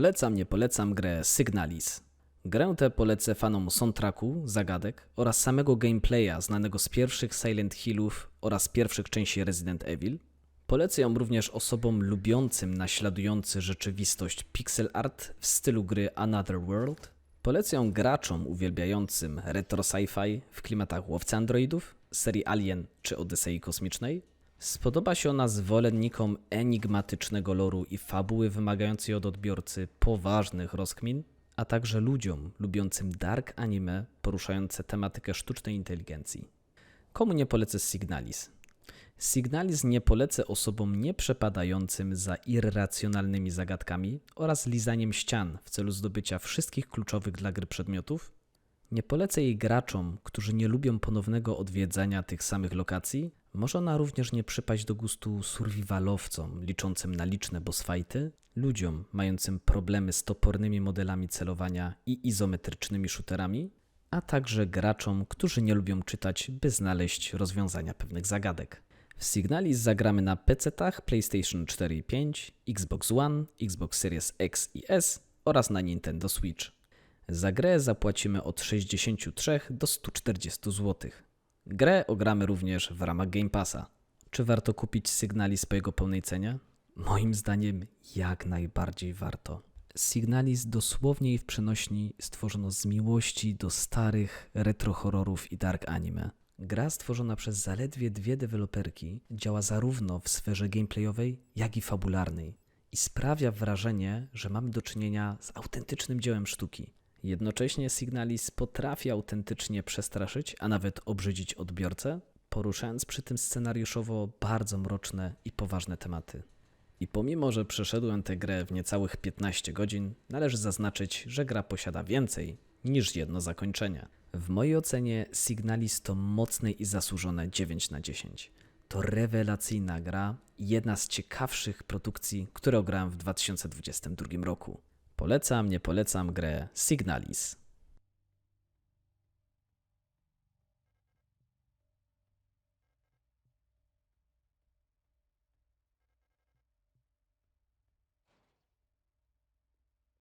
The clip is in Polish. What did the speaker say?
Polecam, nie polecam grę Signalis. Grę tę polecę fanom soundtracku, zagadek oraz samego gameplaya znanego z pierwszych Silent Hillów oraz pierwszych części Resident Evil. Polecę ją również osobom lubiącym naśladujący rzeczywistość pixel art w stylu gry Another World. Polecę ją graczom uwielbiającym retro sci-fi w klimatach łowcy androidów, serii Alien czy Odysei Kosmicznej. Spodoba się ona zwolennikom enigmatycznego loru i fabuły wymagającej od odbiorcy poważnych rozkmin, a także ludziom lubiącym dark anime poruszające tematykę sztucznej inteligencji. Komu nie polecę Signalis? Signalis nie polecę osobom nieprzepadającym za irracjonalnymi zagadkami oraz lizaniem ścian w celu zdobycia wszystkich kluczowych dla gry przedmiotów. Nie polecę jej graczom, którzy nie lubią ponownego odwiedzania tych samych lokacji. Może ona również nie przypaść do gustu survivalowcom liczącym na liczne boss fighty, ludziom mającym problemy z topornymi modelami celowania i izometrycznymi shooterami, a także graczom, którzy nie lubią czytać, by znaleźć rozwiązania pewnych zagadek. W Signalis zagramy na PC-tach PlayStation 4 i 5, Xbox One, Xbox Series X i S oraz na Nintendo Switch. Za grę zapłacimy od 63 do 140 zł. Grę ogramy również w ramach Game Passa. Czy warto kupić Signalis po jego pełnej cenie? Moim zdaniem jak najbardziej warto. Signalis dosłownie i w przenośni stworzono z miłości do starych retro horrorów i dark anime. Gra stworzona przez zaledwie dwie deweloperki działa zarówno w sferze gameplayowej, jak i fabularnej i sprawia wrażenie, że mamy do czynienia z autentycznym dziełem sztuki. Jednocześnie Signalis potrafi autentycznie przestraszyć, a nawet obrzydzić odbiorcę, poruszając przy tym scenariuszowo bardzo mroczne i poważne tematy. I pomimo, że przeszedłem tę grę w niecałych 15 godzin, należy zaznaczyć, że gra posiada więcej niż jedno zakończenie. W mojej ocenie Signalis to mocne i zasłużone 9 na 10. To rewelacyjna gra jedna z ciekawszych produkcji, które ograłem w 2022 roku. Polecam, nie polecam grę Signalis.